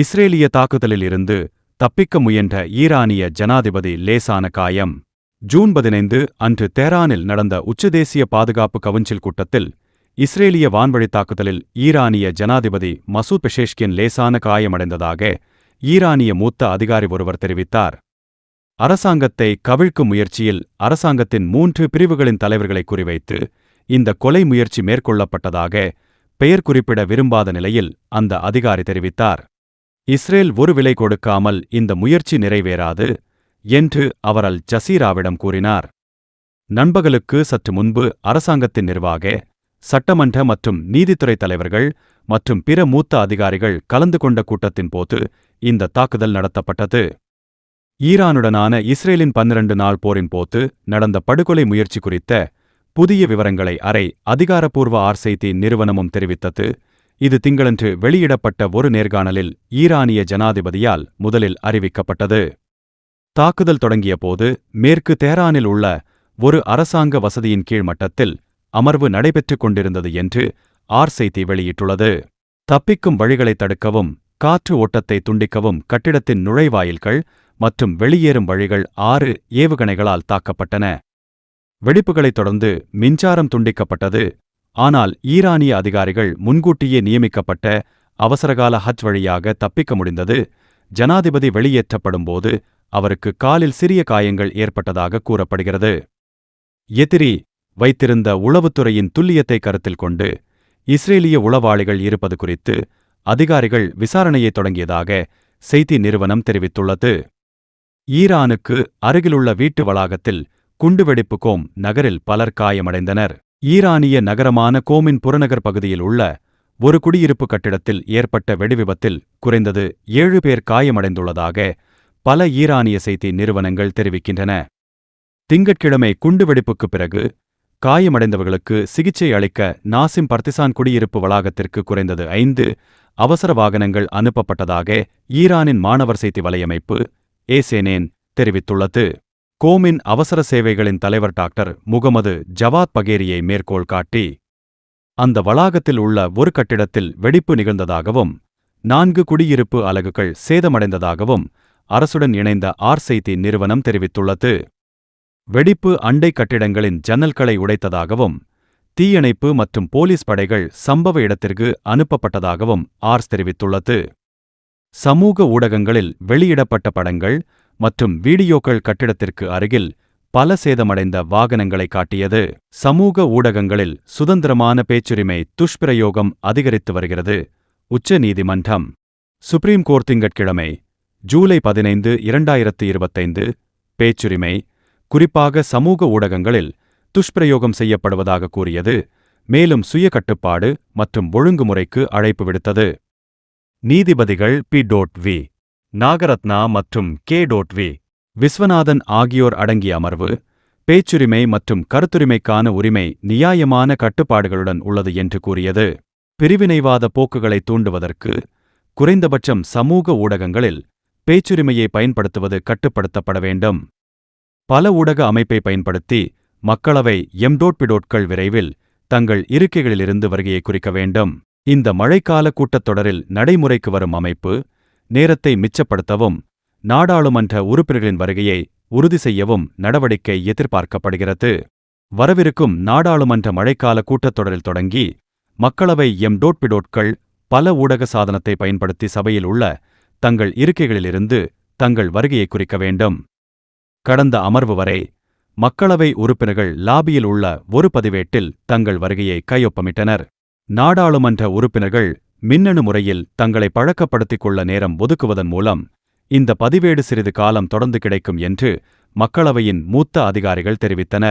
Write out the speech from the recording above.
இஸ்ரேலிய தாக்குதலில் இருந்து தப்பிக்க முயன்ற ஈரானிய ஜனாதிபதி லேசான காயம். ஜூன் பதினைந்து அன்று தேரானில் நடந்த உச்சதேசிய பாதுகாப்பு கவுன்சில் கூட்டத்தில் இஸ்ரேலிய வான்வழி தாக்குதலில் ஈரானிய ஜனாதிபதி மசூத் பெஷேஷ்கின் லேசான காயமடைந்ததாக ஈரானிய மூத்த அதிகாரி ஒருவர் தெரிவித்தார். அரசாங்கத்தை கவிழ்க்கும் முயற்சியில் அரசாங்கத்தின் மூன்று பிரிவுகளின் தலைவர்களை குறிவைத்து இந்த கொலை முயற்சி மேற்கொள்ளப்பட்டதாக பெயர் குறிப்பிட விரும்பாத நிலையில் அந்த அதிகாரி தெரிவித்தார். இஸ்ரேல் ஒரு விலை கொடுக்காமல் இந்த முயற்சி நிறைவேறாது என்று அவர் அல் ஜசீராவிடம் கூறினார். நண்பகலுக்கு சற்று முன்பு அரசாங்கத்தின் நிர்வாக சட்டமன்ற மற்றும் நீதித்துறை தலைவர்கள் மற்றும் பிற மூத்த அதிகாரிகள் கலந்து கொண்ட கூட்டத்தின் போது இந்த தாக்குதல் நடத்தப்பட்டது. ஈரானுடனான இஸ்ரேலின் பன்னிரண்டு நாள் போரின் போது நடந்த படுகொலை முயற்சி குறித்த புதிய விவரங்களை அரை அதிகாரப்பூர்வ ஆர்சைத்தி நிறுவனமும் தெரிவித்தது. இது திங்களன்று வெளியிடப்பட்ட ஒரு நேர்காணலில் ஈரானிய ஜனாதிபதியால் முதலில் அறிவிக்கப்பட்டது. தாக்குதல் தொடங்கியபோது மேற்கு தேரானில் உள்ள ஒரு அரசாங்க வசதியின் கீழ் மட்டத்தில் அமர்வு நடைபெற்றுக் கொண்டிருந்தது என்று ஆர்சைத்தி வெளியிட்டுள்ளது. தப்பிக்கும் வழிகளை தடுக்கவும் காற்று ஓட்டத்தை துண்டிக்கவும் கட்டிடத்தின் நுழைவாயில்கள் மற்றும் வெளியேறும் வழிகள் ஆறு ஏவுகணைகளால் தாக்கப்பட்டன. வெடிப்புகளைத் தொடர்ந்து மின்சாரம் துண்டிக்கப்பட்டது. ஆனால் ஈரானிய அதிகாரிகள் முன்கூட்டியே நியமிக்கப்பட்ட அவசரகால ஹஜ் வழியாக தப்பிக்க முடிந்தது. ஜனாதிபதி வெளியேற்றப்படும்போது அவருக்கு காலில் சிறிய காயங்கள் ஏற்பட்டதாக கூறப்படுகிறது. எதிரி வைத்திருந்த உளவுத்துறையின் துல்லியத்தை கருத்தில் கொண்டு இஸ்ரேலிய உளவாளிகள் இருப்பது குறித்து அதிகாரிகள் விசாரணையை தொடங்கியதாக செய்தி நிறுவனம் தெரிவித்துள்ளது. ஈரானுக்கு அருகிலுள்ள வீட்டு வளாகத்தில் குண்டுவெடிப்பு கோம் நகரில் பலர் காயமடைந்தனர். ஈரானிய நகரமான கோமின் புறநகர் பகுதியில் உள்ள ஒரு குடியிருப்பு கட்டிடத்தில் ஏற்பட்ட வெடிவிபத்தில் குறைந்தது ஏழு பேர் காயமடைந்துள்ளதாக பல ஈரானிய செய்தி நிறுவனங்கள் தெரிவிக்கின்றன. திங்கட்கிழமை குண்டுவெடிப்புக்குப் பிறகு காயமடைந்தவர்களுக்கு சிகிச்சை அளிக்க நாசிம் பர்திசான் குடியிருப்பு வளாகத்திற்கு குறைந்தது ஐந்து அவசர வாகனங்கள் அனுப்பப்பட்டதாக ஈரானின் மாணவர் செய்தி வலையமைப்பு ஏசேனேன் தெரிவித்துள்ளது. கோமின் அவசர சேவைகளின் தலைவர் டாக்டர் முகமது ஜவாத் பகேரியை மேற்கோள் காட்டி அந்த வளாகத்தில் உள்ள ஒரு கட்டிடத்தில் வெடிப்பு நிகழ்ந்ததாகவும் நான்கு குடியிருப்பு அலகுகள் சேதமடைந்ததாகவும் அரசுடன் இணைந்த ஆர்சைத்தி நிறுவனம் தெரிவித்துள்ளது. வெடிப்பு அண்டை கட்டிடங்களின் ஜன்னல்களை உடைத்ததாகவும் தீயணைப்பு மற்றும் போலீஸ் படைகள் சம்பவ இடத்திற்கு அனுப்பப்பட்டதாகவும் ஆர்ஸ் தெரிவித்துள்ளது. சமூக ஊடகங்களில் வெளியிடப்பட்ட படங்கள் மற்றும் வீடியோக்கள் கட்டிடத்திற்கு அருகில் பல சேதமடைந்த வாகனங்களை காட்டியது. சமூக ஊடகங்களில் சுதந்திரமான பேச்சுரிமை துஷ்பிரயோகம் அதிகரித்து வருகிறது. உச்ச நீதிமன்றம் சுப்ரீம் கோர்ட் திங்கட்கிழமை ஜூலை பதினைந்து இரண்டாயிரத்து இருபத்தைந்து. பேச்சுரிமை குறிப்பாக சமூக ஊடகங்களில் துஷ்பிரயோகம் செய்யப்படுவதாக கூறியது மேலும் சுய கட்டுப்பாடு மற்றும் ஒழுங்குமுறைக்கு அழைப்பு விடுத்தது. நீதிபதிகள் பி. Todd we. நாகரத்னா மற்றும் கே டோட் வி. விஸ்வநாதன் ஆகியோர் அடங்கிய அமர்வு பேச்சுரிமை மற்றும் கருத்துரிமைக்கான உரிமை நியாயமான கட்டுப்பாடுகளுடன் உள்ளது என்று கூறியது. பிரிவினைவாத போக்குகளை தூண்டுவதற்கு குறைந்தபட்சம் சமூக ஊடகங்களில் பேச்சுரிமையை பயன்படுத்துவது கட்டுப்படுத்தப்பட வேண்டும். பல ஊடக அமைப்பை பயன்படுத்தி மக்களவை எம்டோட்பிடோட்கள் விரைவில் தங்கள் இருக்கைகளிலிருந்து வருகையை குறிக்க வேண்டும். இந்த மழைக்கால கூட்டத்தொடரில் நடைமுறைக்கு வரும் அமைப்பு நேரத்தை மிச்சப்படுத்தவும் நாடாளுமன்ற உறுப்பினர்களின் வருகையை உறுதி செய்யவும் நடவடிக்கை எதிர்பார்க்கப்படுகிறது. வரவிருக்கும் நாடாளுமன்ற மழைக்கால கூட்டத்தொடரில் தொடங்கி மக்களவை எம். டோட்பிடோட்கள் பல ஊடக சாதனத்தை பயன்படுத்தி சபையில் உள்ள தங்கள் இருக்கைகளிலிருந்து தங்கள் வருகையை குறிக்க வேண்டும். கடந்த அமர்வு வரை மக்களவை உறுப்பினர்கள் லாபியில் உள்ள ஒரு பதிவேட்டில் தங்கள் வருகையை கையொப்பமிட்டனர். நாடாளுமன்ற உறுப்பினர்கள் மின்னணு முறையில் தங்களை பழக்கப்படுத்திக் கொள்ள நேரம் ஒதுக்குவதன் மூலம் இந்த பதிவேடு சிறிது காலம் தொடர்ந்து கிடைக்கும் என்று மக்களவையின் மூத்த அதிகாரிகள் தெரிவித்தனர்.